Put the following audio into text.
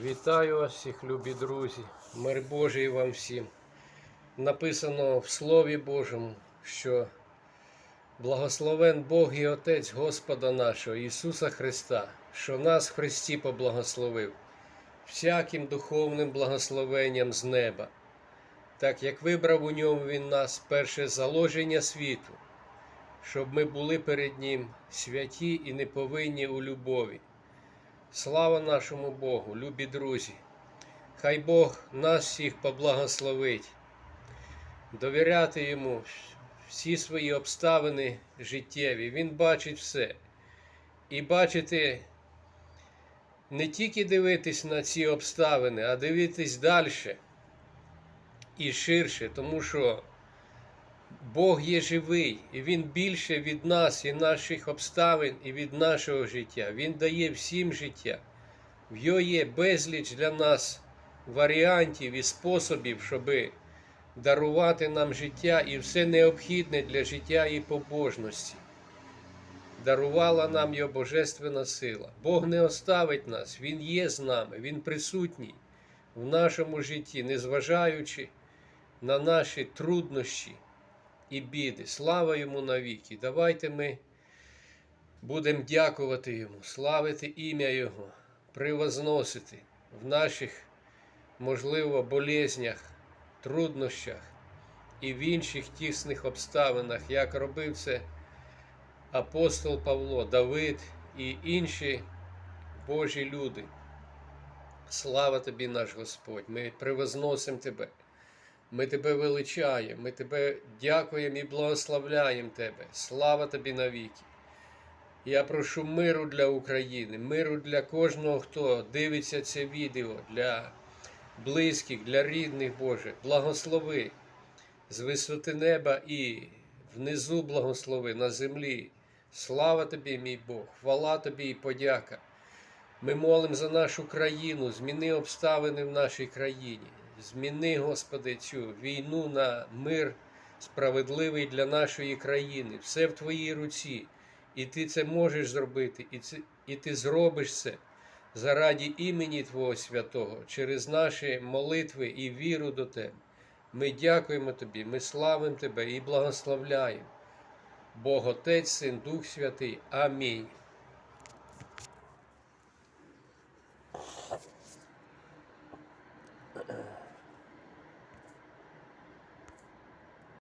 Вітаю вас всіх, любі друзі, мир Божий вам всім. Написано в Слові Божому, що благословен Бог і Отець Господа нашого Ісуса Христа, що нас в Христі поблагословив, всяким духовним благословенням з неба, так як вибрав у ньому Він нас перше заложення світу, щоб ми були перед Ним святі і неповинні у любові. Слава нашому Богу, любі друзі! Хай Бог нас всіх поблагословить, довіряти Йому всі свої обставини життєві. Він бачить все. І бачити, не тільки дивитись на ці обставини, а дивитись далі і ширше, тому що Бог є живий, і Він більше від нас і наших обставин, і від нашого життя. Він дає всім життя. В його є безліч для нас варіантів і способів, щоб дарувати нам життя і все необхідне для життя і побожності. Дарувала нам його Божественна сила. Бог не оставить нас, Він є з нами, Він присутній в нашому житті, незважаючи на наші труднощі і біди. Слава йому навіки. Давайте ми будемо дякувати йому, славити ім'я Його, привозносити в наших, можливо, болезнях, труднощах і в інших тісних обставинах, як робив це апостол Павло, Давид і інші Божі люди. Слава тобі, наш Господь! Ми привозносимо Тебе. Ми тебе величаємо, ми тебе дякуємо і благословляємо Тебе. Слава тобі навіки. Я прошу миру для України, миру для кожного, хто дивиться це відео, для близьких, для рідних Боже. Благослови з висоти неба і внизу благослови на землі. Слава тобі, мій Бог, хвала тобі і подяка. Ми молимо за нашу країну, зміни обставини в нашій країні. Зміни, Господи, цю війну на мир справедливий для нашої країни. Все в Твоїй руці. І ти це можеш зробити, і, це, і ти зробиш це заради імені Твого Святого, через наші молитви і віру до Тебе. Ми дякуємо Тобі, ми славимо Тебе і благословляємо. Бог Отець, Син, Дух Святий. Амінь.